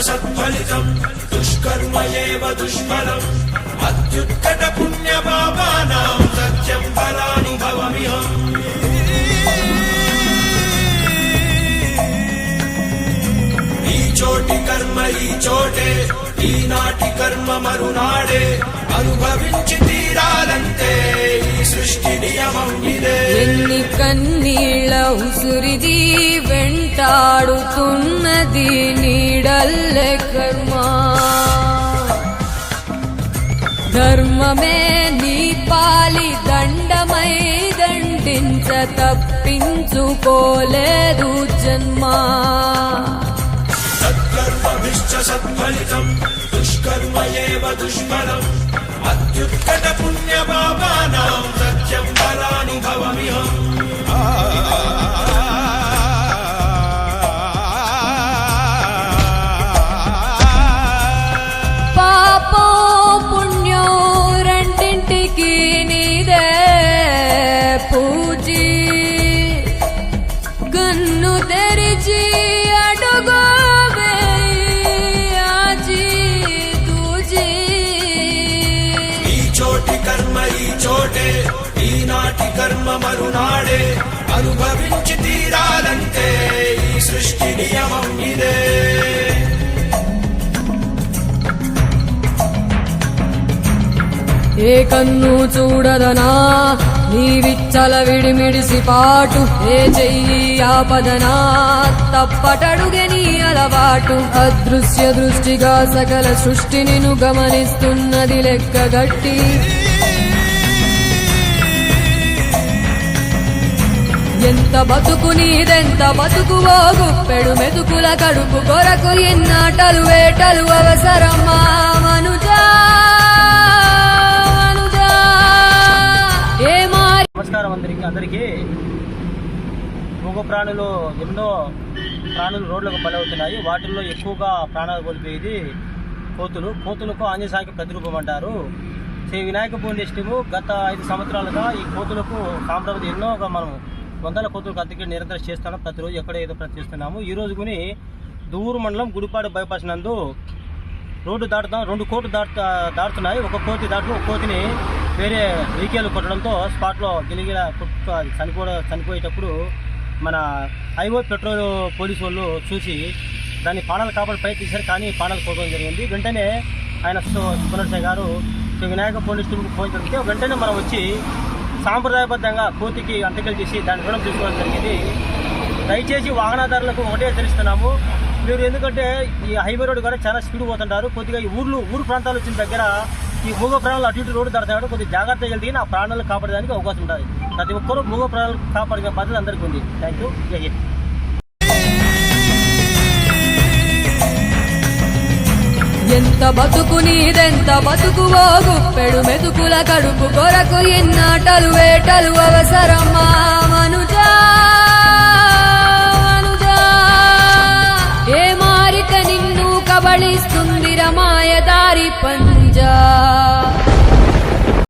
సత్ఫలితం. దుష్కర్మ దుష్ఫలం. అత్యుత్కట పుణ్య పాపానాం సత్యం ఫలానుభవమిహం. ఈ చోటి కర్మ ఈ చోటే ఈనాటి కర్మ మరునాడే. అనుభవించి తీరా నీళ్ళ ఉసురిది వెంటాడుతున్నది నీడల్లె కర్మ. ధర్మమే నీ పాలి దండమై దండించ తప్పించుకోలేదు జన్మా. సత్కర్మభిశ్చ సత్ఫలితం దుష్కర్మ ఏవ దుష్ఫలం. అత్యుత్కట పుణ్య పాపానాం సత్యం ఫలానుభవమిహం చోటి కర్మ ఈ చోటే ఈనాటి కర్మ మరునాడే. అనుభవించి తీరాలంటే ఈ సృష్టి నియమం ఇదే. ఏ కన్ను చూడదనా? నీ విచ్చల విడిమిడిసి పాటు ఏ చెయ్యి ఆపదనా? తప్పటడుగే నీ అలవాటు. అదృశ్య దృష్టిగా సకల సృష్టిని గమనిస్తున్నది లెక్కగట్టి ఎంత బతుకు నీదెంత బతుకువో గుప్పెడు మెతుకుల కడుపు కొరకు ఎన్నాటలు వేటలు అవసరమా? మనుజా నమస్కారం అందరికి అందరికీ. మూగ ప్రాణులు ఎన్నో ప్రాణులు రోడ్లకు బలవుతున్నాయి. వాటిల్లో ఎక్కువగా ప్రాణాలు కోల్పోయేది కోతులు. కోతులకు ఆంజనేయ ప్రతిరూపం అంటారు. శ్రీ వినాయక పుణ్యష్టము గత ఐదు సంవత్సరాలుగా ఈ కోతులకు సాంప్రదాయం ఎన్నోగా మనం వందల కోతులకు అద్దెకి నిరంతరం చేస్తున్నాం ప్రతిరోజు ఎక్కడ ఏదో ప్రతి చేస్తున్నాము. ఈ రోజు దూరు మండలం గుడిపాడు బైపాస్ నందు రోడ్డు దాటుతాం. రెండు కోట్లు దాటు దాటుతున్నాయి. ఒక కోతి దాటు ఒక కోతిని వేరే వెహికల్ కొట్టడంతో స్పాట్లో గిలిగిల చనిపో చనిపోయేటప్పుడు మన హైవే పెట్రోల్ పోలీసు వాళ్ళు చూసి దాన్ని పానాలు కాపాడు ప్రయత్నించారు కానీ పానాలు కోవడం జరిగింది. వెంటనే ఆయన సు- గారు శ్రీ వినాయక పోలీస్ స్టేషన్కి ఫోన్ చేస్తే వెంటనే మనం వచ్చి సాంప్రదాయబద్ధంగా కోతికి అంతకలు చేసి దాని రుణం తీసుకోవడం జరిగింది. దయచేసి వాహనదారులకు ఒకటే హెచ్చరిస్తున్నాము. మీరు ఎందుకంటే ఈ హైవే రోడ్ కూడా చాలా స్పీడ్ పోతుంటారు. కొద్దిగా ఈ ఊర్లు ఊరు ప్రాంతాలు వచ్చిన దగ్గర ఈ మూగ ప్రాణాలు అటు ఇటు రోడ్డు దాడుతున్నాడు కొద్దిగా జాగ్రత్తగా వెళ్తే నా ప్రాణాలు కాపాడడానికి అవకాశం ఉంటుంది. ప్రతి ఒక్కరూ మూగ ప్రాణాలు కాపాడే బాధ్యత అందరికీ ఉంది. థ్యాంక్ యూ జై ఎంత బతుకు నీదెంత బతుకు గుప్పెడు మెతుకుల కడుపు కొరకు ఇన్నాటలు వేటలు అవసరమా? మనుజా మనుజా. ఏ మారిత నిన్ను కబళిస్తుంది రమాయ దారి పంజా?